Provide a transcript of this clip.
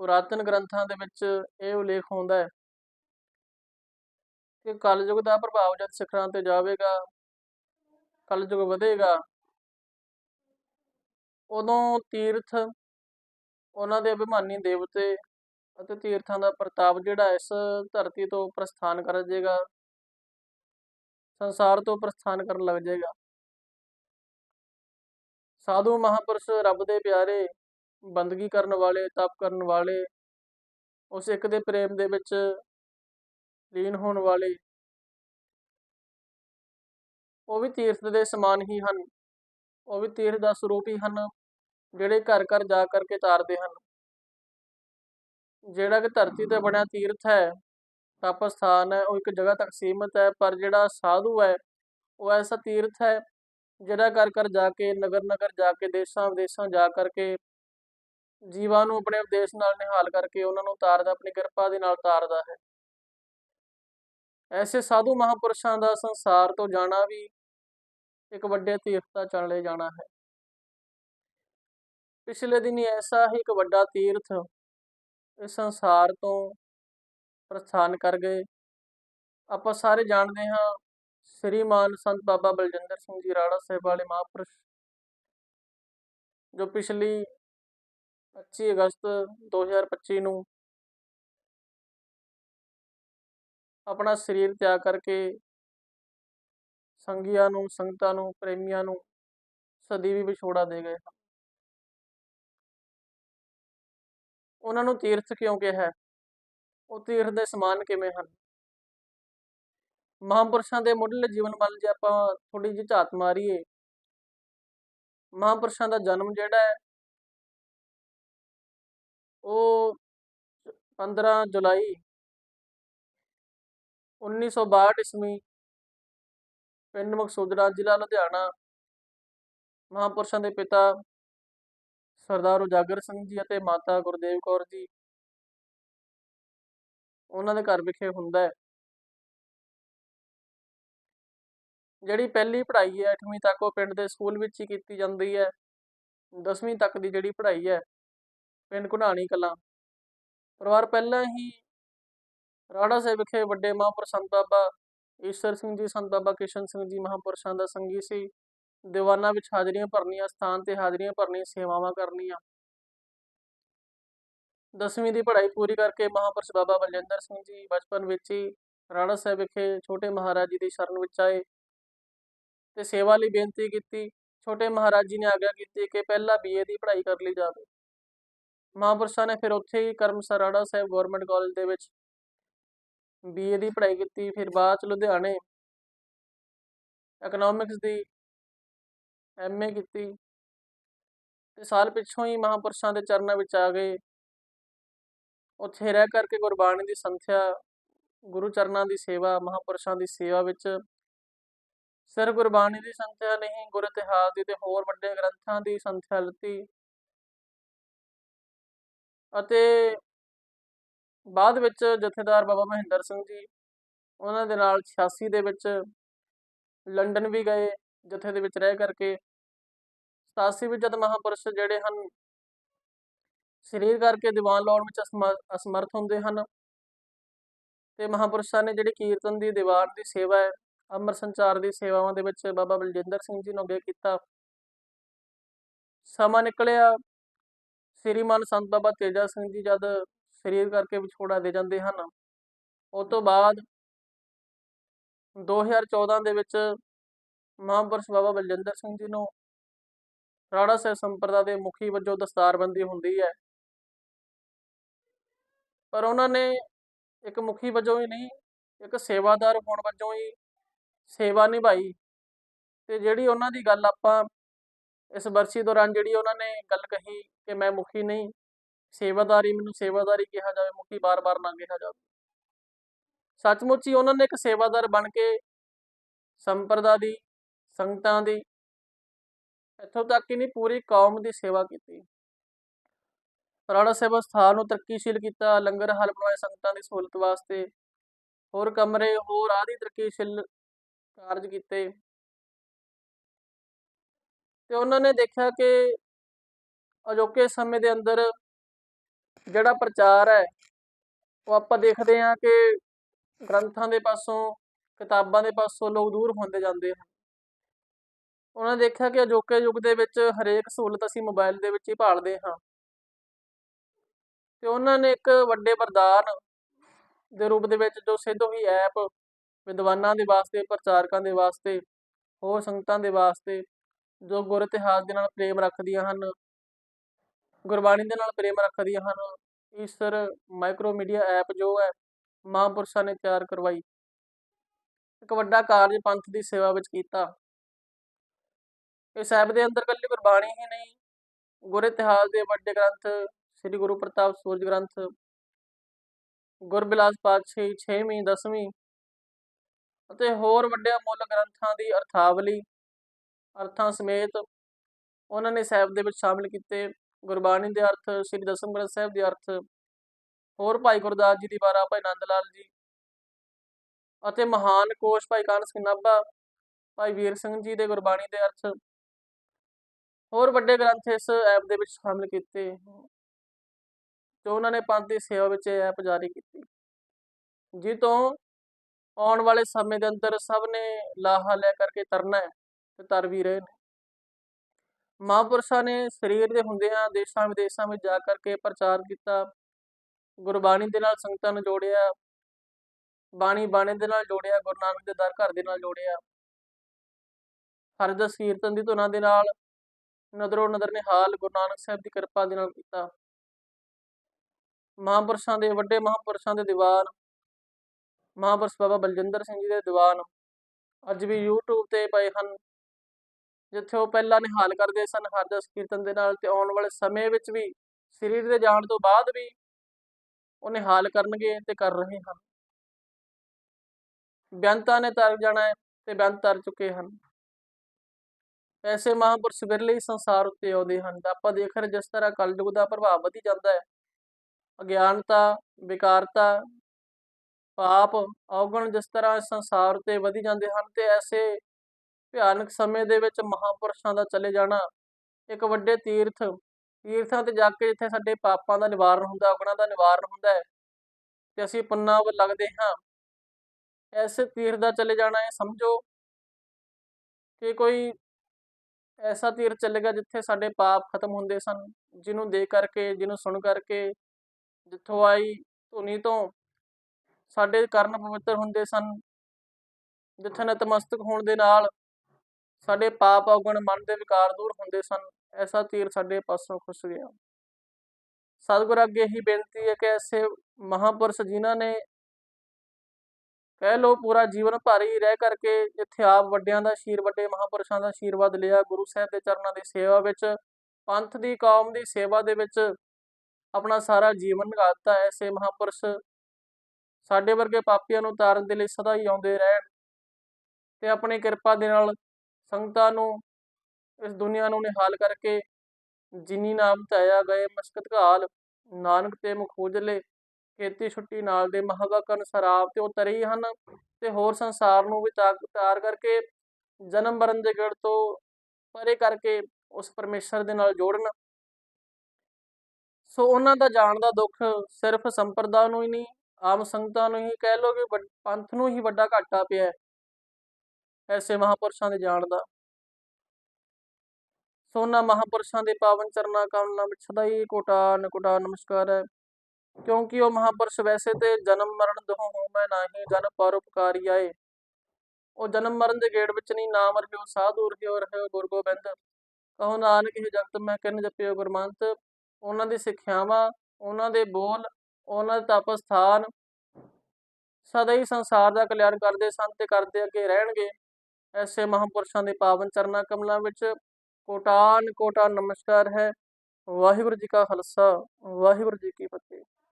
ਪੁਰਾਤਨ ਗ੍ਰੰਥਾਂ ਦੇ ਵਿੱਚ ਇਹ ਉਲੇਖ ਹੁੰਦਾ ਹੈ ਕਿ ਕਲਯੁਗ ਦਾ ਪ੍ਰਭਾਵ ਜਦ ਸਿਖਰਾਂ ਤੇ ਜਾਵੇਗਾ, ਕਲਯੁਗ ਵਧੇਗਾ, ਉਦੋਂ ਤੀਰਥ ਉਹਨਾਂ ਦੇ ਅਭਿਮਾਨੀ ਦੇਵਤੇ ਅਤੇ ਤੀਰਥਾਂ ਦਾ ਪ੍ਰਤਾਪ ਜਿਹੜਾ ਇਸ ਧਰਤੀ ਤੋਂ ਪ੍ਰਸਥਾਨ ਕਰ ਜਾਏਗਾ, ਸੰਸਾਰ ਤੋਂ ਪ੍ਰਸਥਾਨ ਕਰਨ ਲੱਗ ਜਾਏਗਾ। ਸਾਧੂ ਮਹਾਪੁਰਸ਼ ਰੱਬ ਦੇ ਪਿਆਰੇ ਬੰਦਗੀ ਕਰਨ ਵਾਲੇ, ਤਪ ਕਰਨ ਵਾਲੇ, ਉਸ ਇੱਕ ਦੇ ਪ੍ਰੇਮ ਦੇ ਵਿੱਚ ਲੀਨ ਹੋਣ ਵਾਲੇ। ਉਹ ਵੀ ਤੀਰਥ ਦੇ ਸਮਾਨ ਹੀ ਹਨ। ਉਹ ਵੀ ਤੀਰਥ ਦਾ ਸਰੂਪ ਹੀ ਹਨ, ਜਿਹੜੇ ਘਰ ਘਰ ਜਾ ਕਰਕੇ ਤਾਰਦੇ ਹਨ। ਜਿਹੜਾ ਕਿ ਧਰਤੀ ਤੇ ਬਣਿਆ ਤੀਰਥ ਹੈ ਤਪ ਸਥਾਨ ਹੈ, ਉਹ ਇੱਕ ਜਗ੍ਹਾ ਤੱਕ ਸੀਮਤ ਹੈ, ਪਰ ਜਿਹੜਾ ਸਾਧੂ ਹੈ, ਉਹ ਐਸਾ ਤੀਰਥ ਹੈ, ਜਿਹੜਾ ਘਰ ਘਰ ਜਾ ਕੇ ਨਗਰ ਨਗਰ ਜਾ ਕੇ ਦੇਸ਼ਾਂ ਵਿਦੇਸ਼ਾਂ ਜਾ ਕਰਕੇ ਜੀਵਾਂ ਨੂੰ ਆਪਣੇ ਉਪਦੇਸ਼ ਨਾਲ ਨਿਹਾਲ ਕਰਕੇ ਉਹਨਾਂ ਨੂੰ ਤਾਰਦਾ, ਆਪਣੀ ਕਿਰਪਾ ਦੇ ਨਾਲ ਤਾਰਦਾ ਹੈ। ਐਸੇ ਸਾਧੂ ਮਹਾਪੁਰਸ਼ਾਂ ਦਾ ਸੰਸਾਰ ਤੋਂ ਜਾਣਾ ਵੀ ਇੱਕ ਵੱਡੇ ਤੀਰਥ ਦਾ ਚਲੇ ਜਾਣਾ ਹੈ। ਪਿਛਲੇ ਦਿਨੀ ਐਸਾ ਹੀ ਇੱਕ ਵੱਡਾ ਤੀਰਥ ਇਸ ਸੰਸਾਰ ਤੋਂ ਪ੍ਰਸਥਾਨ ਕਰ ਗਏ। ਆਪਾਂ ਸਾਰੇ ਜਾਣਦੇ ਹਾਂ ਸ੍ਰੀਮਾਨ ਸੰਤ ਬਾਬਾ ਬਲਜਿੰਦਰ ਸਿੰਘ ਜੀ ਰਾੜਾ ਸਾਹਿਬ ਵਾਲੇ ਮਹਾਂਪੁਰਸ਼, ਜੋ ਪਿਛਲੀ 25 ਅਗਸਤ 2025 ਨੂੰ ਆਪਣਾ ਸਰੀਰ ਤਿਆਗ ਕਰਕੇ ਸੰਗੀਆਂ ਨੂੰ, ਸੰਗਤਾਂ ਨੂੰ, ਪ੍ਰੇਮੀਆਂ ਨੂੰ ਸਦੀਵੀ ਵਿਛੋੜਾ ਦੇ ਗਏ ਹਨ ਉਹਨਾਂ ਨੂੰ ਤੀਰਥ ਕਿਉਂ ਕਿਹਾ ਹੈ? ਉਹ ਤੀਰਥ ਦੇ ਸਮਾਨ ਕਿਵੇਂ ਹਨ? ਮਹਾਂਪੁਰਸ਼ਾਂ ਦੇ ਮੁੱਢਲੇ ਜੀਵਨ ਵੱਲ ਜੇ ਆਪਾਂ ਥੋੜੀ ਜਿਹੀ ਝਾਤ ਮਾਰੀਏ, ਮਹਾਂਪੁਰਸ਼ਾਂ ਦਾ ਜਨਮ ਜਿਹੜਾ ਹੈ ਉਹ 15 ਜੁਲਾਈ 1962 ਈਸਵੀ ਪਿੰਡ ਮਕਸੂਦਰਾ ਜ਼ਿਲ੍ਹਾ ਲੁਧਿਆਣਾ, ਮਹਾਂਪੁਰਸ਼ਾਂ ਦੇ ਪਿਤਾ ਸਰਦਾਰ ਉਜਾਗਰ ਸਿੰਘ ਜੀ ਅਤੇ ਮਾਤਾ ਗੁਰਦੇਵ ਕੌਰ ਜੀ। ਉਹਨਾਂ ਦੇ ਘਰ ਵਿਖੇ ਹੁੰਦਾ ਹੈ। ਜਿਹੜੀ ਪਹਿਲੀ ਪੜ੍ਹਾਈ ਹੈ 8ਵੀਂ ਤੱਕ ਉਹ ਪਿੰਡ ਦੇ ਸਕੂਲ ਵਿੱਚ ਹੀ ਕੀਤੀ ਜਾਂਦੀ ਹੈ। 10ਵੀਂ ਤੱਕ ਦੀ ਜਿਹੜੀ ਪੜ੍ਹਾਈ ਹੈ ਪਿੰਡ ਘੁਨਾਣੀ ਕਲਾਂ ਪਰਿਵਾਰ ਪਹਿਲਾਂ ਹੀ ਰਾੜਾ ਸਾਹਿਬ ਵਿਖੇ ਵੱਡੇ ਮਹਾਂਪੁਰਸ਼ ਸੰਤ ਬਾਬਾ ਈਸ਼ਰ ਸਿੰਘ ਜੀ, ਸੰਤ ਬਾਬਾ ਕਿਸ਼ਨ ਸਿੰਘ ਜੀ ਮਹਾਂਪੁਰਸ਼ਾਂ ਦਾ ਸੰਗੀ ਸੀ। ਦੀਵਾਨਾਂ ਵਿੱਚ ਹਾਜ਼ਰੀਆਂ ਭਰਨੀਆਂ, ਸਥਾਨ ਤੇ ਹਾਜ਼ਰੀਆਂ ਭਰਨੀਆਂ, ਸੇਵਾਵਾਂ ਕਰਨੀਆਂ। ਦਸਵੀਂ ਦੀ ਪੜ੍ਹਾਈ ਪੂਰੀ ਕਰਕੇ ਮਹਾਂਪੁਰਸ਼ ਬਾਬਾ ਬਲਜਿੰਦਰ ਸਿੰਘ ਜੀ ਬਚਪਨ ਵਿੱਚ ਹੀ ਰਾਣਾ ਸਾਹਿਬ ਵਿਖੇ ਛੋਟੇ ਮਹਾਰਾਜ ਜੀ ਦੀ ਸ਼ਰਨ ਵਿੱਚ ਆਏ ਤੇ ਸੇਵਾ ਲਈ ਬੇਨਤੀ ਕੀਤੀ। ਛੋਟੇ ਮਹਾਰਾਜ ਜੀ ਨੇ ਆਗਿਆ ਕੀਤੀ ਕਿ ਪਹਿਲਾਂ ਬੀਏ ਦੀ ਪੜ੍ਹਾਈ ਕਰ ਲਈ ਜਾਵੇ। ਮਹਾਂਪੁਰਸ਼ਾਂ ਨੇ ਫਿਰ ਉੱਥੇ ਹੀ ਕਰਮਸਰ ਰਾੜਾ ਸਾਹਿਬ ਗਵਰਨਮੈਂਟ ਕਾਲਜ ਦੇ ਵਿੱਚ ਬੀਏ ਦੀ ਪੜ੍ਹਾਈ ਕੀਤੀ, ਫਿਰ ਬਾਅਦ ਚ ਲੁਧਿਆਣੇ ਇਕਨੋਮਿਕਸ ਦੀ ਐਮਏ ਕੀਤੀ ਤੇ ਸਾਲ ਪਿੱਛੋਂ ਹੀ ਮਹਾਂਪੁਰਸ਼ਾਂ ਦੇ ਚਰਨਾਂ ਵਿੱਚ ਆ ਗਏ। ਉੱਥੇ ਰਹਿ ਕਰਕੇ ਗੁਰਬਾਣੀ ਦੀ ਸੰਥਿਆ, ਗੁਰੂ ਚਰਨਾਂ ਦੀ ਸੇਵਾ, ਮਹਾਂਪੁਰਸ਼ਾਂ ਦੀ ਸੇਵਾ ਵਿੱਚ ਸਿਰ ਗੁਰਬਾਣੀ ਦੀ ਸੰਥਿਆ ਨਹੀਂ, ਗੁਰ ਇਤਿਹਾਸ ਦੀ ਤੇ ਹੋਰ ਵੱਡੇ ਗ੍ਰੰਥਾਂ ਦੀ ਸੰਥਿਆ ਲਿੱਤੀ। ਅਤੇ ਬਾਅਦ ਵਿੱਚ ਜਥੇਦਾਰ ਬਾਬਾ ਮਹਿੰਦਰ ਸਿੰਘ ਜੀ, ਉਹਨਾਂ ਦੇ ਨਾਲ 86 ਦੇ ਵਿੱਚ ਲੰਡਨ ਵੀ ਗਏ, ਜਥੇ ਦੇ ਵਿੱਚ ਰਹਿ ਕਰਕੇ। 87 ਵਿੱਚ ਜਦ ਮਹਾਪੁਰਸ਼ ਜਿਹੜੇ ਹਨ, ਸਰੀਰ ਕਰਕੇ ਦੀਵਾਨ ਲਾਉਣ ਵਿੱਚ ਅਸਮਰਥ ਹੁੰਦੇ ਹਨ। ਤੇ ਮਹਾਪੁਰਸ਼ਾਂ ਨੇ ਜਿਹੜੀ ਕੀਰਤਨ ਦੀ ਦੀਵਾਨ ਦੀ ਸੇਵਾ ਹੈ ਅਮਰ ਸੰਚਾਰ ਦੀ ਸੇਵਾਵਾਂ ਦੇ ਵਿੱਚ ਬਾਬਾ ਬਲਜਿੰਦਰ ਸਿੰਘ ਜੀ ਨੂੰ ਅੱਗੇ ਕੀਤਾ। ਸਮਾਂ ਨਿਕਲਿਆ ਸ੍ਰੀਮਾਨ ਸੰਤ ਬਾਬਾ ਤੇਜਾ ਸਿੰਘ ਜੀ ਜਦ ਸਰੀਰ ਕਰਕੇ ਵਿਛੋੜਾ ਦੇ ਜਾਂਦੇ ਹਨ, ਉਸ ਤੋਂ ਬਾਅਦ 2014 ਦੇ ਵਿੱਚ ਮਹਾਂਪੁਰਸ਼ ਬਾਬਾ ਬਲਜਿੰਦਰ ਸਿੰਘ ਜੀ ਨੂੰ ਰਾੜਾ ਸਾਹਿਬ ਸੰਪਰਦਾ ਦੇ ਮੁਖੀ ਵਜੋਂ ਦਸਤਾਰਬੰਦੀ ਹੁੰਦੀ ਹੈ। ਪਰ ਉਹਨਾਂ ਨੇ ਇੱਕ ਮੁਖੀ ਵਜੋਂ ਹੀ ਨਹੀਂ, ਇੱਕ ਸੇਵਾਦਾਰ ਹੋਣ ਵਜੋਂ ਹੀ ਸੇਵਾ ਨਿਭਾਈ ਤੇ ਜਿਹੜੀ ਉਹਨਾਂ ਦੀ ਗੱਲ ਆਪਾਂ ਇਸ ਬਰਸੀ ਦੌਰਾਨ ਜਿਹੜੀ ਉਹਨਾਂ ਨੇ ਗੱਲ ਕਹੀ ਕਿ ਮੈਂ ਮੁਖੀ ਨਹੀਂ। ਸੇਵਾਦਾਰੀ ਮੈਨੂੰ ਸੇਵਾਦਾਰੀ ਕਿਹਾ ਜਾਵੇ, ਮੁਖੀ ਬਾਰ-ਬਾਰ ਨਾ ਕਿਹਾ ਜਾਵੇ। ਸੱਚਮੁੱਚ ਹੀ ਉਹਨਾਂ ਨੇ ਇੱਕ ਸੇਵਾਦਾਰ ਬਣ ਕੇ ਸੰਪਰਦਾ ਦੀ, ਸੰਗਤਾਂ ਦੀ, ਇੱਥੋਂ ਤੱਕ ਹੀ ਨਹੀਂ, ਪੂਰੀ ਕੌਮ ਦੀ ਸੇਵਾ ਕੀਤੀ। ਰਾਣਾ ਸੇਵਾ ਸਥਾਨ ਨੂੰ ਤਰੱਕੀਸ਼ੀਲ ਕੀਤਾ, ਲੰਗਰ ਹਾਲ ਬਣਾਏ ਸੰਗਤਾਂ ਦੀ ਸਹੂਲਤ ਵਾਸਤੇ, ਹੋਰ ਕਮਰੇ, ਹੋਰ ਆਦਿ ਤਰੱਕੀਸ਼ੀਲ ਕਾਰਜ ਕੀਤੇ। ਤੇ ਉਹਨਾਂ ਨੇ ਦੇਖਿਆ ਕਿ ਅਜੋਕੇ ਸਮੇਂ ਦੇ ਅੰਦਰ ਜਿਹੜਾ ਪ੍ਰਚਾਰ ਹੈ, ਉਹ ਆਪਾਂ ਦੇਖਦੇ ਹਾਂ ਕਿ ਗ੍ਰੰਥਾਂ ਦੇ ਪਾਸੋਂ, ਕਿਤਾਬਾਂ ਦੇ ਪਾਸੋਂ ਲੋਕ ਦੂਰ ਹੁੰਦੇ ਜਾਂਦੇ ਹਨ। ਉਹਨਾਂ ਨੇ ਦੇਖਿਆ ਕਿ ਅਜੋਕੇ ਯੁੱਗ ਦੇ ਵਿੱਚ ਹਰੇਕ ਸਹੂਲਤ ਅਸੀਂ ਮੋਬਾਈਲ ਦੇ ਵਿੱਚ ਹੀ ਭਾਲਦੇ ਹਾਂ। ਤੇ ਉਹਨਾਂ ਨੇ ਇੱਕ ਵੱਡੇ ਵਰਦਾਨ ਦੇ ਰੂਪ ਦੇ ਵਿੱਚ ਜੋ ਸਿੱਧ ਹੋਈ ਐਪ ਵਿਦਵਾਨਾਂ ਦੇ ਵਾਸਤੇ, ਪ੍ਰਚਾਰਕਾਂ ਦੇ ਵਾਸਤੇ, ਹੋਰ ਸੰਗਤਾਂ ਦੇ ਵਾਸਤੇ ਜੋ ਗੁਰ ਇਤਿਹਾਸ ਦੇ ਨਾਲ ਪ੍ਰੇਮ ਰੱਖਦੀਆਂ ਹਨ ਗੁਰਬਾਣੀ ਦੇ ਨਾਲ ਪ੍ਰੇਮ ਰੱਖਦੀਆਂ ਹਨ। ਈਸਰ ਮਾਈਕਰੋਮੀਡੀਆ ਐਪ ਜੋ ਹੈ, ਮਹਾਂਪੁਰਸ਼ਾਂ ਨੇ ਤਿਆਰ ਕਰਵਾਈ। ਇੱਕ ਵੱਡਾ ਕਾਰਜ ਪੰਥ ਦੀ ਸੇਵਾ ਵਿੱਚ ਕੀਤਾ। ਇਸ ਐਪ ਦੇ ਅੰਦਰ ਕੱਲੀ ਗੁਰਬਾਣੀ ਹੀ ਨਹੀਂ, ਗੁਰ ਇਤਿਹਾਸ ਦੇ ਵੱਡੇ ਗ੍ਰੰਥ, ਸ੍ਰੀ ਗੁਰੂ ਪ੍ਰਤਾਪ ਸੂਰਜ ਗ੍ਰੰਥ ਗੁਰਬਿਲਾਸ ਪਾਤਸ਼ਾਹੀ 6ਵੀਂ 10ਵੀਂ ਅਤੇ ਹੋਰ ਵੱਡੇ ਮੁੱਲ ਗ੍ਰੰਥਾਂ ਦੀ ਅਰਥਾਵਲੀ, ਅਰਥਾਂ ਸਮੇਤ ਉਹਨਾਂ ਨੇ ਸਾਹਿਬ ਦੇ ਵਿੱਚ ਸ਼ਾਮਿਲ ਕੀਤੇ। ਗੁਰਬਾਣੀ ਦੇ ਅਰਥ, ਸ੍ਰੀ ਦਸਮ ਗ੍ਰੰਥ ਸਾਹਿਬ ਦੇ ਅਰਥ। ਹੋਰ ਭਾਈ ਗੁਰਦਾਸ ਜੀ ਦੀ ਬਾਰਾ ਭਾਈ ਨੰਦ ਲਾਲ ਜੀ। ਅਤੇ ਮਹਾਨ ਕੋਸ਼ ਭਾਈ ਕਾਨ ਸਿੰਘ ਨਾਭਾ ਭਾਈ ਵੀਰ ਸਿੰਘ ਜੀ ਦੇ ਗੁਰਬਾਣੀ ਦੇ ਅਰਥ। ਹੋਰ ਵੱਡੇ ਗ੍ਰੰਥ ਇਸ ਐਪ ਦੇ ਵਿੱਚ ਸ਼ਾਮਿਲ ਕੀਤੇ। ਜੋ ਉਹਨਾਂ ਨੇ ਪੰਥ ਦੀ ਸੇਵਾ ਵਿੱਚ ਇਹ ਐਪ ਜਾਰੀ ਕੀਤੀ। ਜੀ ਤੋਂ ਆਉਣ ਵਾਲੇ ਸਮੇਂ ਦੇ ਅੰਦਰ ਸਭ ਨੇ ਲਾਹਾ ਲੈ ਕਰਕੇ ਤਰਨਾ ਹੈ ਤੇ ਤਰ ਵੀ ਰਹੇ ਨੇ। ਮਹਾਂਪੁਰਸ਼ਾਂ ਨੇ ਸਰੀਰ ਦੇ ਹੁੰਦਿਆਂ ਦੇਸ਼ਾਂ ਵਿਦੇਸ਼ਾਂ ਵਿੱਚ ਜਾ ਕਰਕੇ ਪ੍ਰਚਾਰ ਕੀਤਾ। ਗੁਰਬਾਣੀ ਦੇ ਨਾਲ ਸੰਗਤਾਂ ਨੂੰ ਜੋੜਿਆ। ਬਾਣੀ ਬਾਣੇ ਦੇ ਨਾਲ ਜੋੜਿਆ। ਗੁਰੂ ਨਾਨਕ ਦੇ ਦਰ ਘਰ ਦੇ ਨਾਲ ਜੋੜਿਆ। ਹਰਦਸ ਕੀਰਤਨ ਦੀ ਧੁਨਾਂ ਦੇ ਨਾਲ ਨਦਰੋ ਨਦਰ ਨਿਹਾਲ ਗੁਰੂ ਨਾਨਕ ਸਾਹਿਬ ਦੀ ਕਿਰਪਾ ਦੇ ਨਾਲ ਕੀਤਾ। ਮਹਾਂਪੁਰਸ਼ਾਂ ਦੇ ਵੱਡੇ ਮਹਾਂਪੁਰਸ਼ਾਂ ਦੇ ਦੀਵਾਨ। ਮਹਾਂਪੁਰਸ਼ ਬਾਬਾ ਬਲਜਿੰਦਰ ਸਿੰਘ ਜੀ ਦੇ ਦੀਵਾਨ। ਅੱਜ ਵੀ YouTube ਤੇ ਪਏ ਹਨ। ਜਿੱਥੇ ਉਹ ਪਹਿਲਾਂ ਨਿਹਾਲ ਕਰਦੇ ਸਨ ਹਰਜਸ ਕੀਰਤਨ ਦੇ ਨਾਲ ਤੇ ਆਉਣ ਵਾਲੇ ਸਮੇਂ ਵਿੱਚ ਵੀ, ਸਰੀਰ ਦੇ ਜਾਣ ਤੋਂ ਬਾਅਦ ਵੀ ਉਹ ਨਿਹਾਲ ਕਰਨਗੇ ਤੇ ਕਰ ਰਹੇ ਹਨ। ਬੇਅੰਤਾਂ ਨੇ ਤਰ ਜਾਣਾ ਤੇ ਬੇਅੰਤ ਤਰ ਚੁੱਕੇ ਹਨ। ਐਸੇ ਮਹਾਂਪੁਰਸ਼ ਵਿਰਲੇ ਹੀ ਸੰਸਾਰ ਉੱਤੇ ਆਉਂਦੇ ਹਨ। ਤਾਂ ਆਪਾਂ ਦੇਖ ਰਹੇ ਜਿਸ ਤਰ੍ਹਾਂ ਕਲਯੁਗ ਦਾ ਪ੍ਰਭਾਵ ਵਧੀ ਜਾਂਦਾ ਹੈ। ਅਗਿਆਨਤਾ ਵਿਕਾਰਤਾ ਪਾਪ ਔਗਣ ਜਿਸ ਤਰ੍ਹਾਂ ਸੰਸਾਰ ਉੱਤੇ ਵਧੀ ਜਾਂਦੇ ਹਨ ਤੇ ਐਸੇ ਭਿਆਨਕ ਸਮੇਂ ਦੇ ਵਿੱਚ ਮਹਾਪੁਰਸ਼ਾਂ ਦਾ ਚਲੇ ਜਾਣਾ, ਇੱਕ ਵੱਡੇ ਤੀਰਥ, ਤੀਰਥਾਂ ਤੇ ਜਾ ਕੇ ਜਿੱਥੇ ਸਾਡੇ ਪਾਪਾਂ ਦਾ ਨਿਵਾਰਨ ਹੁੰਦਾ, ਔਗਣਾਂ ਦਾ ਨਿਵਾਰਨ ਹੁੰਦਾ ਹੈ, ਤੇ ਅਸੀਂ ਪੁੰਨਾਂ ਵੱਲ ਲੱਗਦੇ ਹਾਂ। ਐਸੇ ਤੀਰਥ ਦਾ ਚਲੇ ਜਾਣਾ ਹੈ ਸਮਝੋ ਕਿ ਕੋਈ ਐਸਾ ਤੀਰਥ ਚੱਲੇਗਾ ਜਿੱਥੇ ਸਾਡੇ ਪਾਪ ਖਤਮ ਹੁੰਦੇ ਸਨ, ਜਿਹਨੂੰ ਦੇਖ ਕਰਕੇ, ਜਿਹਨੂੰ ਸੁਣ ਕਰਕੇ, ਜਿੱਥੋਂ ਆਈ ਧੁਨੀ ਤੋਂ ਸਾਡੇ ਕਰਨ ਪਵਿੱਤਰ ਹੁੰਦੇ ਸਨ, ਜਿੱਥੇ ਨਤਮਸਤਕ ਹੋਣ ਦੇ ਨਾਲ ਸਾਡੇ ਪਾਪ ਔਗਣ ਮਨ ਦੇ ਵਿਕਾਰ ਦੂਰ ਹੁੰਦੇ ਸਨ, ਐਸਾ ਤੀਰ ਸਾਡੇ ਪਾਸੋਂ ਖੁੱਸ ਗਿਆ। ਸਤਿਗੁਰ ਅੱਗੇ ਹੀ ਬੇਨਤੀ ਹੈ ਕਿ ਐਸੇ ਮਹਾਪੁਰਸ਼ ਜਿਨ੍ਹਾਂ ਨੇ ਕਹਿ ਲੋ ਪੂਰਾ ਜੀਵਨ ਭਾਰੀ ਰਹਿ ਕਰਕੇ ਜਿੱਥੇ ਆਪ ਵੱਡਿਆਂ ਦਾ ਸ਼ੀਰ ਵੱਡੇ ਮਹਾਪੁਰਸ਼ਾਂ ਦਾ ਆਸ਼ੀਰਵਾਦ ਲਿਆ, ਗੁਰੂ ਸਾਹਿਬ ਦੇ ਚਰਨਾਂ ਦੀ ਸੇਵਾ ਵਿੱਚ, ਪੰਥ ਦੀ, ਕੌਮ ਦੀ ਸੇਵਾ ਦੇ ਵਿੱਚ ਆਪਣਾ ਸਾਰਾ ਜੀਵਨ ਲਗਾਤਾ ਐਸੇ ਮਹਾਪੁਰਸ਼ ਸਾਡੇ ਵਰਗੇ ਪਾਪੀਆਂ ਨੂੰ ਤਾਰਨ ਦੇ ਲਈ ਸਦਾ ਹੀ ਆਉਂਦੇ ਰਹਿਣ ਤੇ ਆਪਣੀ ਕਿਰਪਾ ਦੇ ਨਾਲ ਸੰਗਤਾਂ ਨੂੰ, ਇਸ ਦੁਨੀਆ ਨੂੰ ਨਿਹਾਲ ਕਰਕੇ ਜਿਨੀ ਨਾਮ ਧਾਇਆ ਗਏ ਮਸਕਤ ਘਾਲ, ਨਾਨਕ ਤੇ ਮੁਖ ਖੇਤੀ ਛੁੱਟੀ ਨਾਲ ਦੇ ਮਹਾਵਾਕਨ ਸਰਾਬ ਤੇ ਉਹ ਤਰੀ ਹਨ ਤੇ ਹੋਰ ਸੰਸਾਰ ਨੂੰ ਵੀ ਤਾਰ ਕਰਕੇ ਜਨਮ ਮਰਨ ਦੇ ਗੜ ਤੋਂ ਪਰੇ ਕਰਕੇ ਉਸ ਪਰਮੇਸ਼ਰ ਦੇ ਨਾਲ ਜੋੜਨ। ਸੋ ਉਹਨਾਂ ਦਾ ਜਾਣ ਦਾ ਦੁੱਖ ਸਿਰਫ ਸੰਪਰਦਾ ਨੂੰ ਹੀ ਨਹੀਂ, ਆਮ ਸੰਗਤਾਂ ਨੂੰ ਹੀ ਕਹਿ ਲੋ ਕਿ ਪੰਥ ਨੂੰ ਹੀ ਵੱਡਾ ਘਾਟਾ ਪਿਆ ਐਸੇ ਮਹਾਪੁਰਸ਼ਾਂ ਦੇ ਜਾਣ ਦਾ। ਸੋਨਾ ਮਹਾਪੁਰਸ਼ਾਂ ਦੇ ਪਾਵਨ ਚਰਨਾਂ ਕਾਮਨਾ ਵਿੱਚ ਸਦਾ ਹੀ ਕੋਟਾਨ ਕੋਟਾ ਨਮਸਕਾਰ ਹੈ। ਕਿਉਂਕਿ ਉਹ ਮਹਾਪੁਰਸ਼ ਵੈਸੇ ਤੇ ਜਨਮ ਮਰਨ ਦੋਹ ਹੋਮੈ ਨਾਹੀ, ਜਨ ਪਰਉਪਕਾਰੀ ਆਏ। ਉਹ ਜਨਮ ਮਰਨ ਦੇ ਗੇੜ ਵਿੱਚ ਨਹੀਂ, ਨਾਮ ਰਹਿਓ ਸਾਧੂ ਰਹਿਓ ਰਹਿਓ ਗੁਰ ਗੋਬਿੰਦ ਕਹੋ ਨਾਨਕ, ਇਹ ਜਗਤ ਮੈਂ ਕਿੰਨ ਜਪਿਓ ਗੁਰਮੰਤ। ਉਹਨਾਂ ਦੀ ਸਿੱਖਿਆਵਾਂ, ਉਹਨਾਂ ਦੇ ਬੋਲ, ਉਹਨਾਂ ਦੇ ਤਪ ਸਥਾਨ ਸਦਾ ਹੀ ਸੰਸਾਰ ਦਾ ਕਲਿਆਣ ਕਰਦੇ ਸਨ ਤੇ ਕਰਦੇ ਅੱਗੇ ਰਹਿਣਗੇ। ਐਸੇ ਮਹਾਂਪੁਰਸ਼ਾਂ ਦੇ ਪਾਵਨ ਚਰਨਾਂ ਕਮਲਾਂ ਵਿੱਚ ਕੋਟਾਨ ਕੋਟਾ ਨਮਸਕਾਰ ਹੈ ਵਾਹਿਗੁਰੂ ਜੀ ਕਾ ਖਾਲਸਾ ਵਾਹਿਗੁਰੂ ਜੀ ਕੀ ਫਤਿਹ